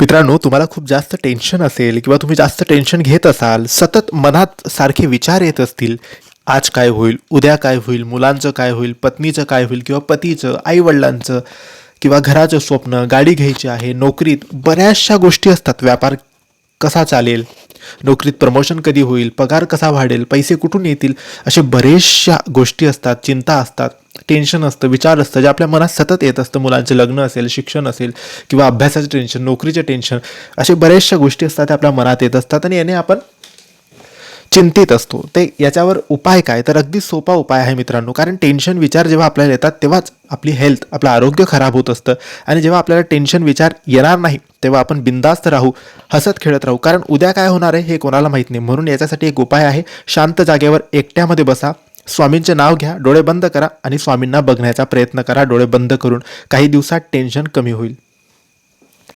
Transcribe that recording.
मित्रांनो तुम्हाला खूप जास्त टेन्शन असेल किंवा तुम्ही जास्त टेन्शन घेत असाल सतत मनात सारखे विचार येत असतील आज काय होईल उद्या काय होईल मुलांचं काय होईल पत्नीचं काय होईल किंवा पतीचं आईवडिलांचं किंवा घराचं स्वप्न गाडी घ्यायची आहे नोकरीत बऱ्याचशा गोष्टी असतात. व्यापार कसा चालेल नोकरीत प्रमोशन कधी होईल पगार कसा वाढेल पैसे कुठून येतील असे बरेचशा गोष्टी असतात चिंता असतात. टेन्शन असतं विचार असतं जे आपल्या मनात सतत येत असतं मुलांचे लग्न असेल शिक्षण असेल किंवा अभ्यासाचं टेन्शन नोकरीचे टेन्शन असे बऱ्याचशा गोष्टी असतात त्या आपल्या मनात येत असतात आणि याने आपण चिंतित असतो. ते याच्यावर उपाय काय? तर अगदी सोपा उपाय आहे मित्रांनो. कारण टेन्शन विचार जेव्हा आपल्याला येतात तेव्हाच आपली हेल्थ आपलं आरोग्य खराब होत असतं. आणि जेव्हा आपल्याला टेन्शन विचार येणार नाही तेव्हा आपण बिंदास्त राहू हसत खेळत राहू. कारण उद्या काय होणार आहे हे कोणाला माहीत नाही. म्हणून याच्यासाठी एक उपाय आहे शांत जागेवर एकट्यामध्ये बसा. स्वामींचे नाव घ्या डोळे बंद करा आणि स्वामींना बघण्याचा प्रयत्न करा. डोळे बंद करून काही दिवसात टेन्शन कमी होईल.